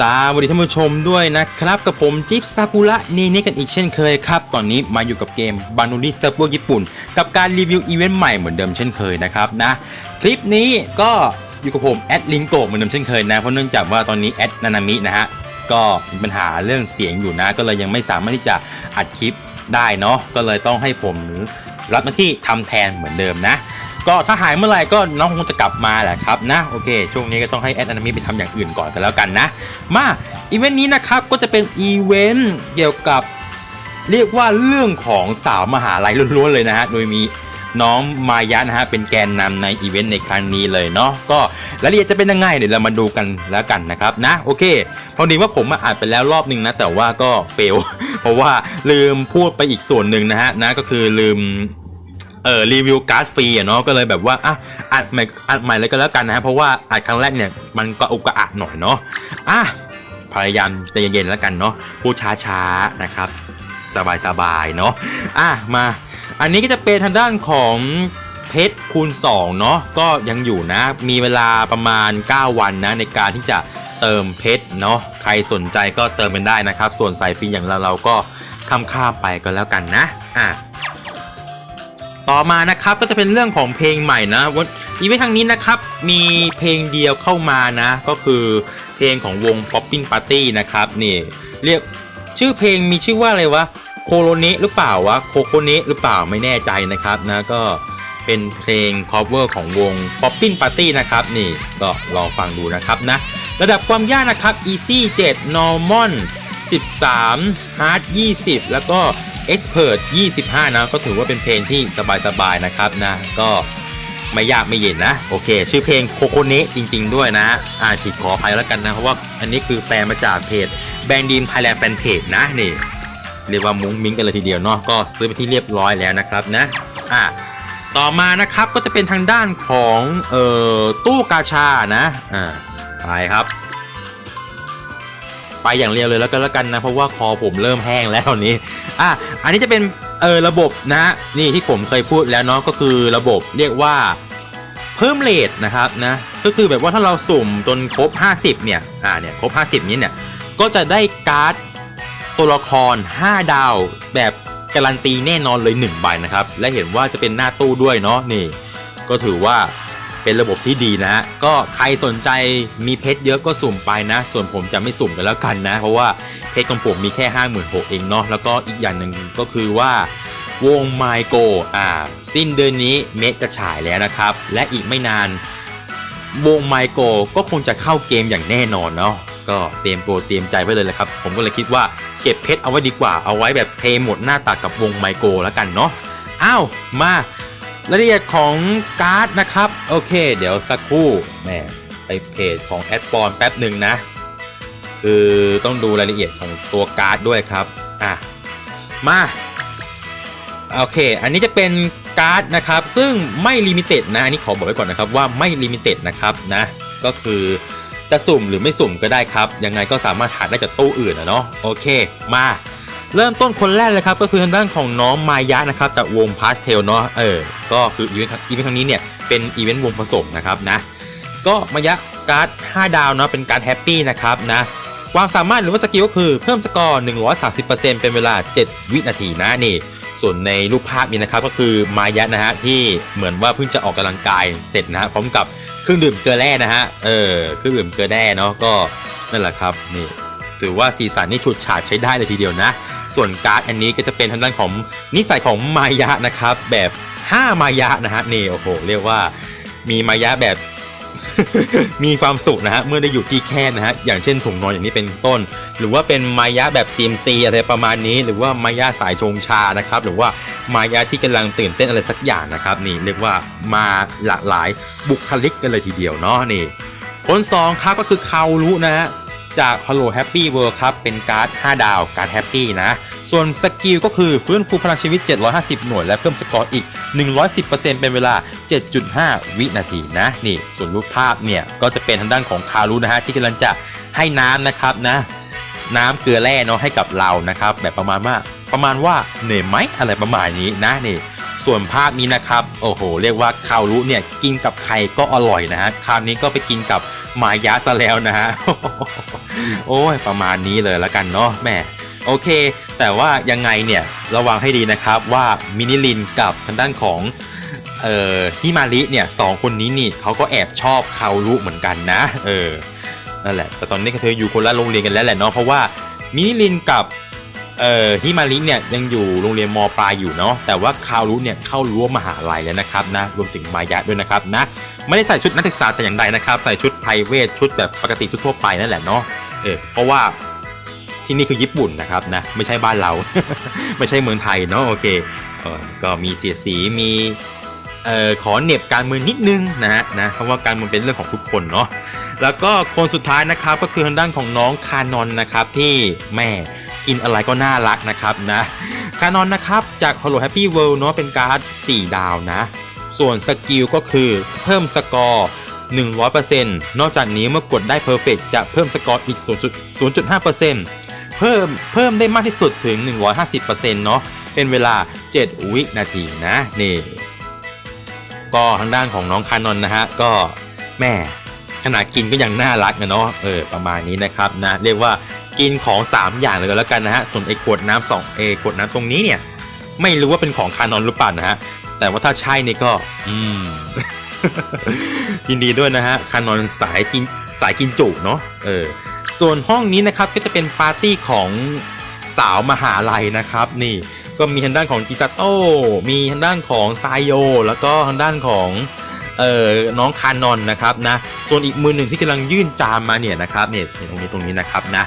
สวัสดีท่านผู้ชมด้วยนะครับ กับผมจิ๊บซากุระนี่นี่กันอีกเช่นเคยครับ ตอนนี้มาอยู่กับเกมบานูนิสเซิร์ฟเวอร์ญี่ปุ่น กับการรีวิวอีเวนต์ใหม่เหมือนเดิมเช่นเคยนะครับนะ คลิปนี้ก็อยู่กับผมแอดลิงโกเหมือนเดิมเช่นเคยนะ เพราะเนื่องจากว่าตอนนี้แอดนานามินะฮะ ก็มีปัญหาเรื่องเสียงอยู่นะ ก็เลยยังไม่สามารถที่จะอัดคลิปได้เนาะก็เลยต้องให้ผมรับหน้าที่ทำแทนเหมือนเดิมนะ ก็ถ้าหายเมื่อไหร่ก็น้องคงจะกลับมาแหละครับนะโอเค ช่วงนี้ก็ต้องให้แอดอนามิไปทำอย่างอื่นก่อนกันแล้วกันนะ มาอีเวนต์นี้นะครับก็จะเป็นอีเวนต์เกี่ยวกับเรียกว่าเรื่องของสาวมหาลัยล้วนๆเลยนะฮะโดยมีน้องมายะนะฮะเป็นแกนนำในอีเวนต์ในครั้งนี้เลยเนาะก็รายละเอียดจะเป็นยังไงเดี๋ยวเรามาดูกันแล้วกันนะครับนะโอเคพอดีว่าผมมาอ่านไปแล้วรอบหนึ่งนะแต่ว่าก็เฟลเพราะว่าลืมพูดไปอีกส่วนหนึ่งนะฮะนะก็คือลืม เออรีวิวการ์ดฟรีอะเนาะก็เลยแบบว่าอะอัดใหม่อัดใหม่เลยก็แล้วกันนะฮะเพราะว่าอัดครั้งแรกเนี่ยมันก็อุกกาอะหน่อยเนาะอะพยายามใจเย็นๆแล้วกันเนาะพูดช้าๆนะครับ สบายๆเนาะอะมา อันนี้ก็จะเป็นทางด้านของเพชรคูณ2เนาะก็ยังอยู่นะ มีเวลาประมาณ 9 วันนะในการที่จะเติมเพชรเนาะใครสนใจก็เติมกันได้นะครับ ส่วนสายฟรีอย่างเราเราก็ข้ามๆไปก็แล้วกันนะอะ ต่อมานะครับก็จะเป็นเรื่องของเพลงใหม่นะวันอีเวนต์ทางนี้นะครับมีเพลงเดียวเข้ามานะ ก็คือเพลงของวง Popping Party นะครับนี่เรียกชื่อเพลงมีชื่อว่าอะไรวะโคโ n เนะหรือเปล่าวะโคโคเนะหรือเปล่าไม่แน่ใจนะครับนะก็เป็นเพลง cover ของวง Popping Party นะครับนี่ก็ลองฟังดูนะครับนะระดับความยากนะครับ easy 7 normal 13 hard 20 แล้วก็ expert 25 นะ ก็ถือว่าเป็นเพลงที่สบายๆนะครับนะ ก็ไม่ยากไม่เย็นนะ โอเค ชื่อเพลงโคโคเนะจริง ๆ ด้วยนะอ่านผิดขออภัยแล้วกันนะ เพราะว่าอันนี้คือแปลมาจากเพจแบงดีมไทยแลนด์แฟนเพจนะนี่ เรียกว่ามุ้งมิ้งกันเลยทีเดียวเนาะก็ซื้อไปที่เรียบร้อยแล้วนะครับนะอะต่อมานะครับก็จะเป็นทางด้านของเอ่อตู้กาชานะอ่าไปครับ ไปอย่างเร็วเลยแล้วก็แล้วกันนะเพราะว่าคอผมเริ่มแห้งแล้วตอนนี้อะอันนี้จะเป็นเออระบบนะนี่ที่ผมเคยพูดแล้วเนาะก็คือระบบเรียกว่าเพิ่มเลทนะครับนะก็คือแบบว่าถ้าเราสุ่มจนครบ 50 เนี่ยอ่าเนี่ยครบ 50 นี้เนี่ยก็จะได้การ์ดตัวละคร 5 ดาวแบบการันตีแน่นอนเลย 1 ใบนะครับ และเห็นว่าจะเป็นหน้าตู้ด้วยเนาะนี่ ก็ถือว่า เป็นระบบที่ดีนะฮะก็ใครสนใจมีเพชรเยอะก็สุ่มไปนะ ส่วนผมจะไม่สุ่มกันแล้วกันนะ เพราะว่าเพชรของผมมีแค่5 6 0 0 0เองเนาะแล้วก็อีกอย่างหนึ่งก็คือว่าวงไมโกอ่า สิ้นเดือนนี้เมดจะฉายแล้วนะครับ และอีกไม่นานวงไมโกก็คงจะเข้าเกมอย่างแน่นอนเนาะก็เตรียมตัวเตรียมใจไว้เลยแหละครับ ผมก็เลยคิดว่าเก็บเพชรเอาไว้ดีกว่าเอาไว้แบบเทหมดหน้าตักกับวงไมโกแล้วกันเนาะอ้าวมา รายละเอียดของการ์ดนะครับ โอเค เดี๋ยวสักครู่แหมไปเพจของแอดปอนแป๊บหนึ่งนะ คือต้องดูรายละเอียดของตัวการ์ดด้วยครับ อะ มา โอเค อันนี้จะเป็นการ์ดนะครับ ซึ่งไม่ลิมิเต็ดนะ อันนี้ขอบอกไว้ก่อนนะครับว่าไม่ลิมิเต็ดนะครับนะ ก็คือจะสุ่มหรือไม่สุ่มก็ได้ครับ ยังไงก็สามารถหาได้จากตู้อื่นนะเนาะ โอเค มา เริ่มต้นคนแรกเลยครับก็คือทางด้านของน้องมายะนะครับจากวงพาสเทลเนาะเออก็คืออีเวนต์อีเวนต์ครั้งนี้เนี่ยเป็นอีเวนต์วงผสมนะครับนะก็มายะการ์ด 5 ดาวเนาะเป็นการแฮปปี้นะครับนะความสามารถหรือว่าสกิลก็คือเพิ่มสกอร์ 130%เป็นเวลา 7 วินาทีนะนี่ ส่วนในรูปภาพนี้นะครับก็คือมายะนะฮะที่เหมือนว่าเพิ่งจะออกกำลังกายเสร็จนะฮะพร้อมกับเครื่องดื่มเกลือแร่นะฮะเออเครื่องดื่มเกลือแร่เนาะก็นั่นแหละครับนี่ ถือว่าสีสันนี่ฉุดฉาดใช้ได้เลยทีเดียวนะ ส่วนการ์ดอันนี้ก็จะเป็นทางด้านของนิสัยของมายะนะครับ แบบ 5 มายะนะฮะนี่โอ้โหเรียกว่ามีมายะแบบมีความสุขนะฮะเมื่อได้อยู่ที่แคบนะฮะอย่างเช่นถุงนอนอย่างนี้เป็นต้น หรือว่าเป็นมายะแบบ CMC อะไรประมาณนี้ หรือว่ามายะสายชงชานะครับ หรือว่ามายะที่กำลังตื่นเต้นอะไรสักอย่างนะครับ นี่เรียกว่ามาหลากหลายบุคลิกกันเลยทีเดียวเนาะนี่ คนสองครับก็คือคารุนะฮะจาก Hello Happy World ครับ เป็นการ์ด 5 ดาว การ์ดแฮปปี้นะ ส่วนสกิลก็คือฟื้นฟูพลังชีวิต 750 หน่วย และเพิ่มสกอร์อีก 110%เป็นเวลา 7.5 วินาทีนะ นี่ ส่วนรูปภาพเนี่ย ก็จะเป็นทางด้านของคารุนะฮะ ที่กำลังจะให้น้ำนะครับนะ น้ำเกลือแร่เนาะให้กับเรานะครับ แบบประมาณว่า ประมาณว่าเหนื่อยไหมอะไรประมาณนี้นะนี่ ส่วนภาคนี้นะครับ โอ้โห เรียกว่าคาวรุเนี่ยกินกับไข่ก็อร่อยนะฮะ คราวนี้ก็ไปกินกับมายะซะแล้วนะฮะ โอ้ย ประมาณนี้เลยแล้วกันเนาะแม่โอเค แต่ว่ายังไงเนี่ยระวังให้ดีนะครับว่ามินิลินกับทางด้านของเอ่อฮิมาริเนี่ยสองคนนี้นี่เขาก็แอบชอบคาวรุเหมือนกันนะเออนั่นแหละแต่ตอนนี้เธออยู่คนละโรงเรียนกันแล้วแหละเนาะเพราะว่ามินิลินกับ เอ่อฮิมาริเนี่ยยังอยู่โรงเรียนมปลายอยู่เนาะแต่ว่าคาวรุเนี่ยเข้ารั้วมหาลัยแล้วนะครับนะรวมถึงมายะด้วยนะครับนะไม่ได้ใส่ชุดนักศึกษาแต่อย่างใดนะครับใส่ชุดไพรเวทชุดแบบปกติทั่วไปนั่นแหละเนาะเออเพราะว่าที่นี่คือญี่ปุ่นนะครับนะไม่ใช่บ้านเรา ไม่ใช่เมืองไทยเนาะโอเคเออก็มีเสียสีมีเอ่อขอเน็บการเมืองนิดนึงนะฮะนะเพราะว่าการเมืองเป็นเรื่องของทุกคนเนาะแล้วก็คนสุดท้ายนะครับก็คือทางด้านของน้องคานอนนะครับที่แม่ กินอะไรก็น่ารักนะครับนะคานอนนะครับจาก Hello Happy World เนาะเป็นการ์ด 4 ดาวนะ ส่วนสกิลก็คือเพิ่มสกอร์ 100%นอกจากนี้เมื่อกดได้ Perfect จะเพิ่มสกอร์อีก 0.5%เพิ่มเพิ่มได้มากที่สุดถึง 150%เนาะเป็นเวลา 7 วินาทีนะนี่ก็ทางด้านของน้องคานอนนะฮะก็แม่ ขนาดกินก็ยังน่ารักนะเนาะเออประมาณนี้นะครับนะเรียกว่ากินของ 3 อย่างเลยก็แล้วกันนะฮะส่วนไอ้ขวดน้ำสองเอขวดน้ำตรงนี้เนี่ยไม่รู้ว่าเป็นของคานอนหรือเปล่านะฮะแต่ว่าถ้าใช่นี่ก็ อืมยินดีด้วยนะฮะคานอนสายกินสายกินจุเนาะเออส่วนห้องนี้นะครับก็จะเป็นปาร์ตี้ของสาวมหาลัยนะครับนี่ก็มีทางด้านของจิซาโต้มีทางด้านของไซโย แล้วก็ทางด้านของ เอ่อน้องคานอนนะครับนะส่วนอีกมือหนึ่งที่กำลังยื่นจามมาเนี่ยนะครับเนี่ยตรงนี้ตรงนี้นะครับนะ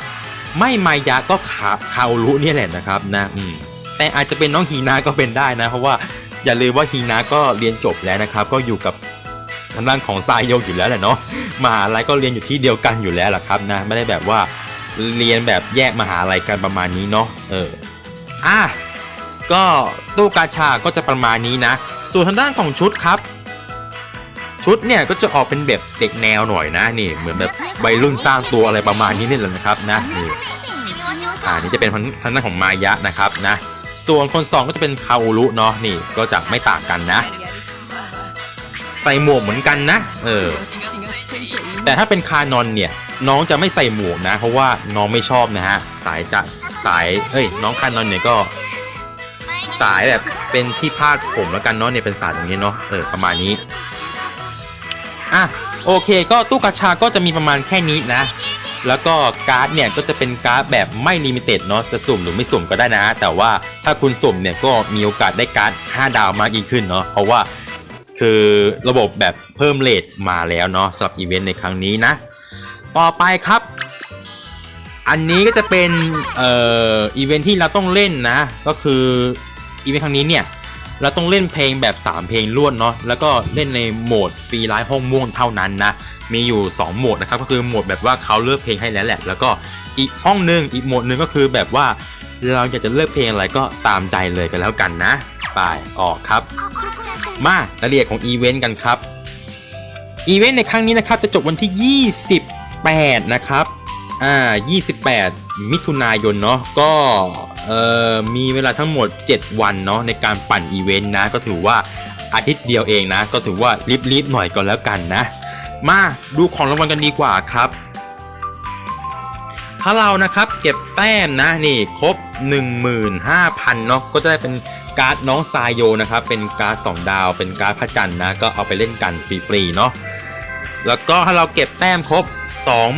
ไม่มายะก็คาคาอรุเนี่ยแหละนะครับนะอืมแต่อาจจะเป็นน้องฮีนาก็เป็นได้นะ เพราะว่าอย่าลืมว่าฮีนาก็เรียนจบแล้วนะครับ ก็อยู่กับทางด้านของไซโยอยู่แล้วแหละเนาะมหาลัยก็เรียนอยู่ที่เดียวกันอยู่แล้วล่ะครับนะไม่ได้แบบว่าเรียนแบบแยกมหาลัยกันประมาณนี้เนาะเอออะก็ตู้กาชาก็จะประมาณนี้นะ ส่วนทางด้านของชุดครับ ชุดเนี่ยก็จะออกเป็นแบบเด็กแนวหน่อยนะนี่เหมือนแบบวัยรุ่นสร้างตัวอะไรประมาณนี้นี่แหละนะครับนะนี่อ่านี่จะเป็นทางด้านของมายะนะครับนะส่วนคนสองก็จะเป็นคาโอรุเนาะนี่ก็จะไม่ต่างกันนะ ใส่หมวกเหมือนกันนะเออแต่ถ้าเป็นคานอนเนี่ยน้องจะไม่ใส่หมวกนะ เพราะว่าน้องไม่ชอบนะฮะสายจะสายเอ้ยน้องคานอนเนี่ยก็สายแบบเป็นที่พาดผมแล้วกันเนาะเนี่ยเป็นสายอย่างนี้เนาะเออประมาณนี้ โอเคก็ตู้กาชาก็จะมีประมาณแค่นี้นะ แล้วก็การ์ดเนี่ยก็จะเป็นการ์ดแบบไม่ลิมิเต็ดเนาะจะสุ่มหรือไม่สุ่มก็ได้นะ แต่ว่าถ้าคุณสุ่มเนี่ยก็มีโอกาสได้การ์ด5ดาวมากยิ่งขึ้นเนาะเพราะว่าคือระบบแบบเพิ่มเลทมาแล้วเนาะสำหรับอีเวนต์ในครั้งนี้นะ ต่อไปครับ อันนี้ก็จะเป็นเอ่ออีเวนต์ที่เราต้องเล่นนะ ก็คืออีเวนต์ครั้งนี้เนี่ย เราต้องเล่นเพลงแบบ 3 เพลงรวดเนาะแล้วก็เล่นในโหมดฟรีไลฟ์ห้องม่วงเท่านั้นนะมีอยู่ 2 โหมดนะครับก็คือโหมดแบบว่าเขาเลือกเพลงให้แล้วแหละ แล้วก็อีกห้องหนึ่งอีกโหมดหนึ่งก็คือแบบว่าเราอยากจะเลือกเพลงอะไรก็ตามใจเลยกันแล้วกันนะไปออกครับ มารายละเอียดของอีเวนต์กันครับอีเวนต์ในครั้งนี้นะครับจะจบวันที่ 28 นะครับ อ่า 28 มิถุนายนเนาะก็เอ่อมีเวลาทั้งหมด 7 วันเนาะในการปั่นอีเวนต์นะ ก็ถือว่าอาทิตย์เดียวเองนะ ก็ถือว่ารีบๆหน่อยก่อนแล้วกันนะ มาดูของรางวัลกันดีกว่าครับ ถ้าเรานะครับเก็บแต้มนะนี่ครบ 15,000เนาะก็จะได้เป็นการ์ดน้องซายโยนะครับ เป็นการ์ด2ดาว เป็นการ์ดพระจันทร์นะ ก็เอาไปเล่นกันฟรีๆเนาะ แล้วก็ถ้าเราเก็บแต้มครบ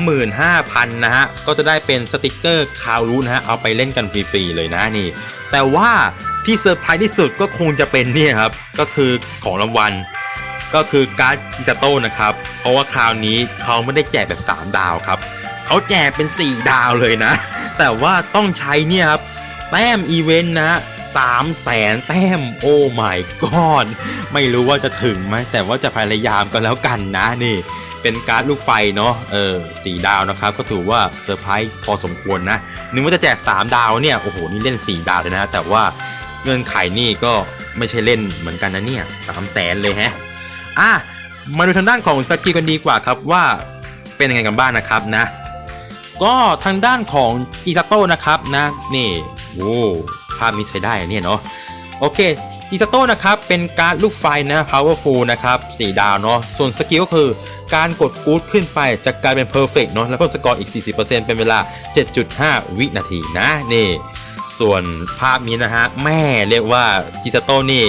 25,000 นะฮะ ก็จะได้เป็นสติกเกอร์คาวรูนะฮะ เอาไปเล่นกันฟรีๆเลยนะนี่ แต่ว่าที่เซอร์ไพรส์ที่สุดก็คงจะเป็นเนี่ยครับ ก็คือของรางวัล ก็คือการ์ดกิซาโต้นะครับ เพราะว่าคราวนี้เขาไม่ได้แจกแบบ 3 ดาวครับ เขาแจกเป็น 4 ดาวเลยนะ แต่ว่าต้องใช้เนี่ยครับ แต้มอีเวนต์นะสามแสนแต้มโอ้ my god ไม่รู้ว่าจะถึงไหมแต่ว่าจะพยายามก็แล้วกันนะนี่ เป็นการ์ดลูกไฟเนาะเออสีดาวนะครับ ก็ถือว่าเซอร์ไพรส์พอสมควรนะ นึกว่าจะแจก 3 ดาวเนี่ย โอ้โห นี่เล่น 4 ดาวเลยนะ แต่ว่าเงื่อนไขนี่ก็ไม่ใช่เล่นเหมือนกันนะเนี่ยสามแสนเลยฮะอะมาดูทางด้านของสกิลกันดีกว่าครับว่าเป็นยังไงกันบ้างนะครับนะ ก็ทางด้านของจิซาโต้นะครับนะนี่โอ้ภาพนี้ใช้ได้เนี่ยเนาะโอเคจิซาโต้นะครับเป็นการดลูกไฟนะ powerful นะครับ4ดาวเนาะส่วนสกิลก็คือการกดกู๊ดขึ้นไปจะกลายเป็น perfect เนาะแล้วเพิ่มสกอร์อีก 40%เป็นเวลา 7.5 วินาทีนะนี่ส่วนภาพนี้นะฮะแม่เรียกว่าจิซาโต้นี่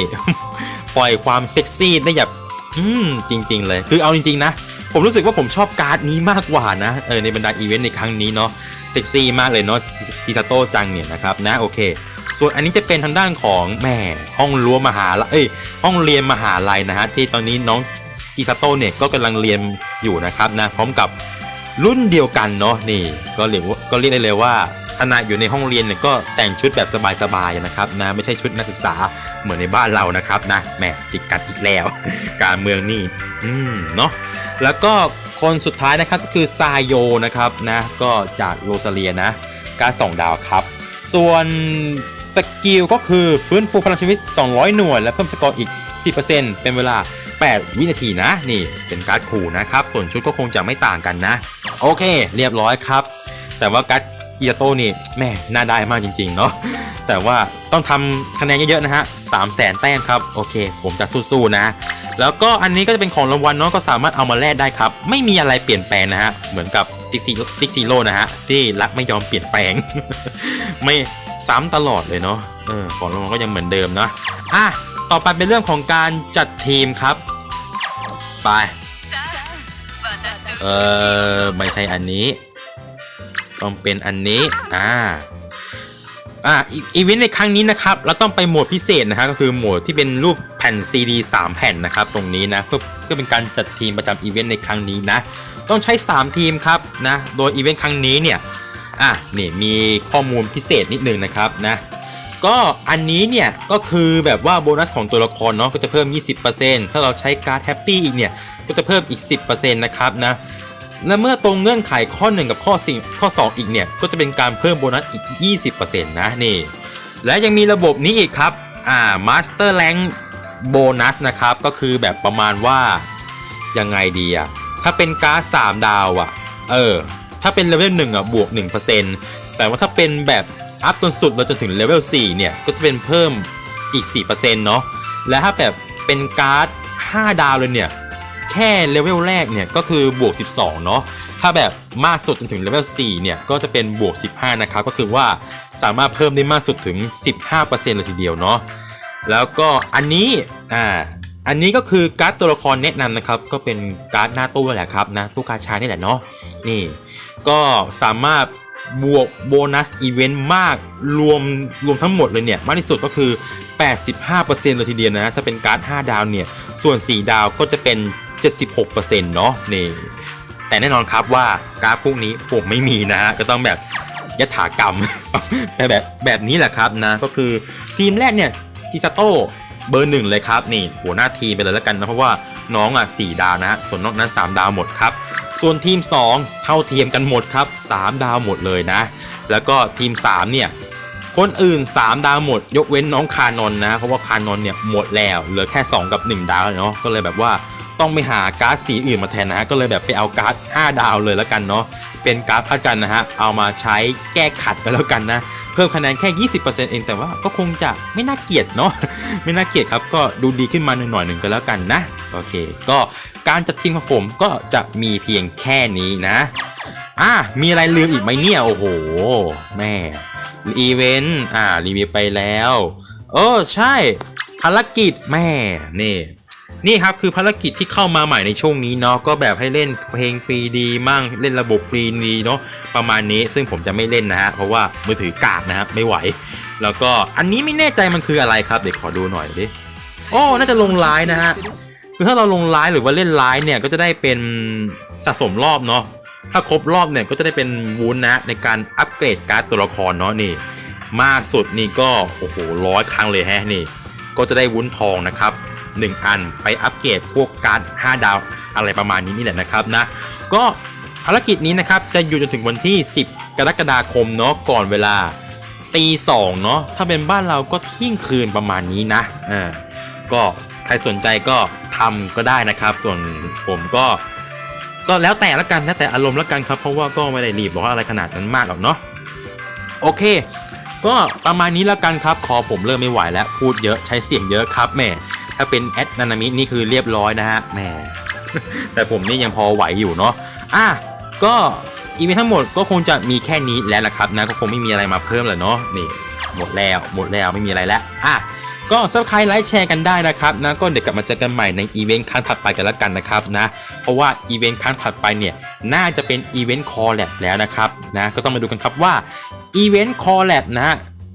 ปล่อยความเซ็กซี่ได้แบบ อืมจริง ๆ เลย คือเอาจริง ๆ นะ ผมรู้สึกว่าผมชอบการ์ดนี้มากกว่านะเออในบรรดาอีเวนต์ในครั้งนี้เนาะเซ็กซี่มากเลยเนาะจิซาโต้จังเนี่ยนะครับนะโอเค ส่วนอันนี้จะเป็นทางด้านของแม่ห้องรั้วมหาลัยเอ้ยห้องเรียนมหาลัยนะฮะที่ตอนนี้น้องจิซาโต้เนี่ยก็กำลังเรียนอยู่นะครับนะพร้อมกับ รุ่นเดียวกันเนาะนี่ก็เรียกว่าก็เรียกได้เลยว่าขณะอยู่ในห้องเรียนเนี่ยก็แต่งชุดแบบสบายๆนะครับนะไม่ใช่ชุดนักศึกษาเหมือนในบ้านเรานะครับนะแหมจิกกัดอีกแล้ว การเมืองนี่อืมเนาะแล้วก็คนสุดท้ายนะครับก็คือซายโยนะครับนะก็จากโรซาเลียนะการสองดาวครับ ส่วนสกิลก็คือฟื้นฟูพลังชีวิต 200 หน่วย และเพิ่มสกอร์อีก 10%เป็นเวลา 8 วินาทีนะ นี่เป็นการ์ดขู่นะครับ ส่วนชุดก็คงจะไม่ต่างกันนะ โอเค เรียบร้อยครับ แต่ว่าการ์ดจิอาโตนี่แม่น่าได้มากจริง ๆ เนาะแต่ว่าต้องทำคะแนนเยอะๆนะฮะ3 0 0แสนแต้มครับ โอเค ผมจะสู้ๆนะ แล้วก็อันนี้ก็จะเป็นของรางวัลเนาะก็สามารถเอามาแลกได้ครับ ไม่มีอะไรเปลี่ยนแปลงนะฮะ เหมือนกับติ๊กซีติ๊กซีโร่นะฮะ ที่รักไม่ยอมเปลี่ยนแปลง ไม่ซ้ำตลอดเลยเนาะ เออ ของรางวัลก็ยังเหมือนเดิมนะอะต่อไปเป็นเรื่องของการจัดทีมครับ ไป เออไม่ใช่อันนี้ ต้องเป็นอันนี้ อ่า อ่าอีอีเวนต์ในครั้งนี้นะครับ เราต้องไปโหมดพิเศษนะฮะก็คือโหมดที่เป็นรูปแผ่น CD 3แผ่นนะครับ ตรงนี้นะเพื่อเพื่อเป็นการจัดทีมประจำอีเวนต์ในครั้งนี้นะ ต้องใช้ 3 ทีมครับนะ โดยอีเวนต์ครั้งนี้เนี่ย อะนี่มีข้อมูลพิเศษนิดนึงนะครับนะ ก็อันนี้เนี่ยก็คือแบบว่าโบนัสของตัวละครเนาะก็จะเพิ่ม 20%ถ้าเราใช้การ์ดแฮปปี้อีกเนี่ยก็จะเพิ่มอีก 10%นะครับนะและเมื่อตรงเงื่อนไขข้อ 1 กับข้อ4ข้อ 2 อีกเนี่ยก็จะเป็นการเพิ่มโบนัสอีก 20%นะนี่ และยังมีระบบนี้อีกครับอ่า Master Rank โบนัสนะครับก็คือแบบประมาณว่ายังไงดีอะถ้าเป็นการ์ด3ดาวอะเออถ้าเป็นเลเวล1อะบวก 1%แต่ว่าถ้าเป็นแบบ อัพจนสุดเราจนถึงเลเวล4เนี่ย ก็จะเป็นเพิ่มอีก 4%เนาะและถ้าแบบเป็นการ์ด 5 ดาวเลยเนี่ย แค่เลเวลแรกเนี่ย ก็คือบวก 12 เนาะถ้าแบบมากสุดจนถึงเลเวล4เนี่ย ก็จะเป็นบวก 15 นะครับ ก็คือว่าสามารถเพิ่มได้มากสุดถึง 15%เลยทีเดียวเนาะแล้วก็อันนี้อ่าอันนี้ก็คือการ์ดตัวละครแนะนำนะครับ ก็เป็นการ์ดหน้าตู้นั่แหละครับนะตู้กาชานี่แหละเนาะนี่ ก็สามารถ บวกโบนัสอีเวนต์มากรวมรวมทั้งหมดเลยเนี่ย มากที่สุดก็คือ 85%เลยทีเดียวนะ ถ้าเป็นการ์ด 5 ดาวเนี่ย ส่วน 4 ดาวก็จะเป็น 76%เนาะนี่แต่แน่นอนครับว่าการ์ดพวกนี้ผมไม่มีนะฮะก็ต้องแบบยถากรรม แต่แบบแบบนี้แหละครับนะ ก็คือทีมแรกเนี่ยจิซาโต้เบอร์หนึ่งเลยครับนี่หัวหน้าทีมไปเลยแล้วกันนะเพราะว่าน้องอะสดาวนะฮะส่วนนอกนั้น 3 ดาวหมดครับ ส่วนทีม 2 เท่าเทียมกันหมดครับ 3 ดาวหมดเลยนะ แล้วก็ทีม 3 เนี่ย คนอื่น 3 ดาวหมด ยกเว้นน้องคานนนะ เพราะว่าคานนเนี่ยหมดแล้วเหลือแค่ 2 กับ 1 ดาวเนาะก็เลยแบบว่าต้องไปหาการ์ดสีอื่นมาแทนนะ ก็เลยแบบไปเอาการ์ด 5 ดาวเลยแล้วกันเนาะ เป็นการ์ดพระจันทร์นะฮะ เอามาใช้แก้ขัดไปแล้วกันนะ เพิ่มคะแนนแค่ 20%เองแต่ว่าก็คงจะไม่น่าเกลียดเนาะ ไม่น่าเกลียดครับ ก็ดูดีขึ้นมาหน่อยหนึ่งก็แล้วกันนะ โอเค ก็ การจัดทีมของผมก็จะมีเพียงแค่นี้นะ อะมีอะไรลืมอีกไหมเนี่ย โอ้โห แม่อีเวนต์อ่ารีวิวไปแล้วเออใช่ภารกิจแม่นี่นี่ครับคือภารกิจที่เข้ามาใหม่ในช่วงนี้เนาะก็แบบให้เล่นเพลงฟรีดีมั่งเล่นระบบฟรีดีเนาะประมาณนี้ซึ่งผมจะไม่เล่นนะฮะเพราะว่ามือถือกากนะฮะไม่ไหว แล้วก็อันนี้ไม่แน่ใจมันคืออะไรครับ เดี๋ยวขอดูหน่อยดิโอ้น่าจะลงไลน์นะฮะ คือถ้าเราลงไลน์หรือว่าเล่นไลน์เนี่ยก็จะได้เป็นสะสมรอบเนาะถ้าครบรอบเนี่ยก็จะได้เป็นวูนนะในการอัปเกรดการ์ดตัวละครเนาะนี่มากสุดนี่ก็โอ้โหร้อยครั้งเลยแฮะนี่ ก็จะได้วุ้นทองนะครับ 1 อันไปอัปเกรดพวกการ์ด5ดาวอะไรประมาณนี้นี่แหละนะครับนะ ก็ภารกิจนี้นะครับจะอยู่จนถึงวันที่ 10 กรกฎาคมเนาะก่อนเวลาตีสองเนาะถ้าเป็นบ้านเราก็เที่ยงคืนประมาณนี้นะอ่าก็ รสนใจก็ทำก็ได้นะครับ ส่วนผมก็ก็แล้วแต่ละกันแล้วแต่อารมณ์ละกันครับ เพราะว่าก็ไม่ได้รีบบอกว่าอะไรขนาดนั้นมากหรอกเนาะโอเค ก็ประมาณนี้ละกันครับ คอผมเริ่มไม่ไหวแล้วพูดเยอะใช้เสียงเยอะครับแม่ถ้าเป็นแอดนานามินี่คือเรียบร้อยนะฮะแหมแต่ผมนี่ยังพอไหวอยู่เนาะอะก็อีเวนทั้งหมดก็คงจะมีแค่นี้แล้วละครับนะก็คงไม่มีอะไรมาเพิ่มแล้วเนาะนี่หมดแล้วหมดแล้วไม่มีอะไรแล้วอะ ก็ซับสไครต์ไลค์แชร์กันได้นะครับนะก็เดี๋ยวกลับมาเจอกันใหม่ในอีเวนต์ครั้งถัดไปกันแล้วกันนะครับนะเพราะว่าอีเวนต์ครั้งถัดไปเนี่ยน่าจะเป็นอีเวนต์คอลแลบแล้วนะครับนะก็ต้องมาดูกันครับว่าอีเวนต์คอลแลบนะ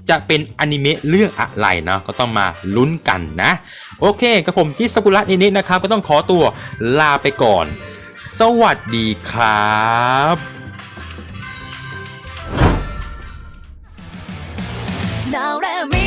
จะเป็นอนิเมะเรื่องอะไรนะก็ต้องมาลุ้นกันนะ โอเคกับผมจิ๊บสกุลัตนิดๆนะครับ ก็ต้องขอตัวลาไปก่อน สวัสดีครับ 誰見落とせか溶け合